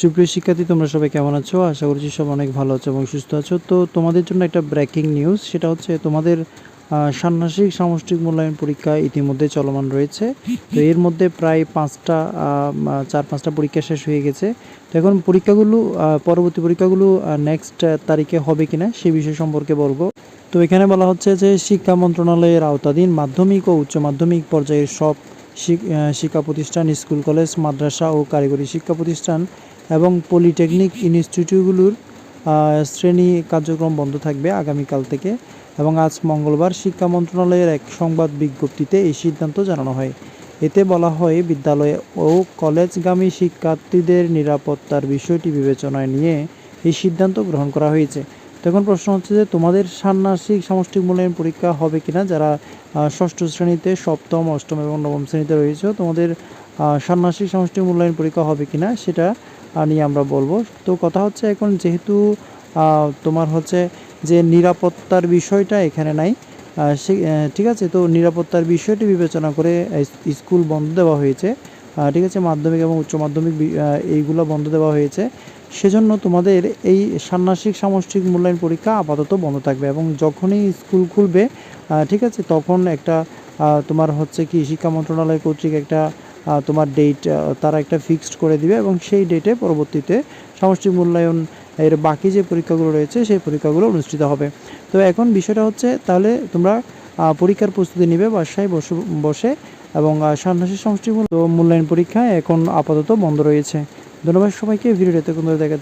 সুপ্রিয় শিক্ষার্থী, তোমরা সবাই কেমন আছো? আশা করছি সব অনেক ভালো আছো এবং সুস্থ আছো। তো তোমাদের জন্য একটা ব্রেকিং নিউজ সেটা হচ্ছে তোমাদের ষান্মাসিক সামষ্টিক মূল্যায়ন পরীক্ষা ইতিমধ্যে চলমান রয়েছে। তো এর মধ্যে প্রায় পাঁচটা চার পাঁচটা পরীক্ষা শেষ হয়ে গেছে। তো এখন পরীক্ষাগুলো পরবর্তী পরীক্ষাগুলো নেক্সট তারিখে হবে কিনা সে বিষয় সম্পর্কে বলব। তো এখানে বলা হচ্ছে যে শিক্ষা মন্ত্রণালয়ের আওতাধীন মাধ্যমিক ও উচ্চ মাধ্যমিক পর্যায়ের সব শিক্ষা প্রতিষ্ঠান, স্কুল, কলেজ, মাদ্রাসা ও কারিগরি শিক্ষা প্রতিষ্ঠান এবং পলিটেকনিক ইনস্টিটিউটগুলোর শ্রেণি কার্যক্রম বন্ধ থাকবে আগামীকাল থেকে এবং আজ মঙ্গলবার শিক্ষা মন্ত্রণালয়ের এক সংবাদ বিজ্ঞপ্তিতে এই সিদ্ধান্ত জানানো হয়। এতে বলা হয়, বিদ্যালয়ে ও কলেজগামী শিক্ষার্থীদের নিরাপত্তার বিষয়টি বিবেচনায় নিয়ে এই সিদ্ধান্ত গ্রহণ করা হয়েছে। তখন প্রশ্ন হচ্ছে যে তোমাদের ষান্মাসিক সামষ্টিক মূল্যায়ন পরীক্ষা হবে কিনা? যারা ষষ্ঠ শ্রেণীতে সপ্তম, অষ্টম এবং নবম শ্রেণীতে রয়েছে, তোমাদের ষান্মাসিক সামষ্টিক মূল্যায়ন পরীক্ষা হবে কিনা সেটা নিয়ে আমরা বলব। তো কথা হচ্ছে এখন যেহেতু তোমার হচ্ছে যে নিরাপত্তার বিষয়টা এখানে নাই ঠিক আছে? তো নিরাপত্তার বিষয়টি বিবেচনা করে স্কুল বন্ধ দেওয়া হয়েছে। ঠিক আছে, মাধ্যমিক এবং উচ্চ মাধ্যমিক এইগুলো বন্ধ দেওয়া হয়েছে। সেজন্য তোমাদের এই ষান্মাসিক সামষ্টিক মূল্যায়ন পরীক্ষা আপাতত বন্ধ থাকবে এবং যখনই স্কুল খুলবে ঠিক আছে, তখন একটা তোমার হচ্ছে কি, শিক্ষা মন্ত্রণালয় কর্তৃক একটা তোমার ডেট তারা একটা ফিক্সড করে দিবে এবং সেই ডেটে পরবর্তীতে সামষ্টিক মূল্যায়ন এর বাকি যে পরীক্ষাগুলো রয়েছে, সেই পরীক্ষাগুলো অনুষ্ঠিত হবে। তো এখন বিষয়টা হচ্ছে, তাহলে তোমরা পরীক্ষার প্রস্তুতি নিবে, বাসায় বসে বসে এবং সন্ন্যাসী সামষ্টিক মূল্যায়ন পরীক্ষা এখন আপাতত বন্ধ রয়েছে। ধন্যবাদ সবাইকে, ভিডিওটা এতক্ষণ ধরে দেখার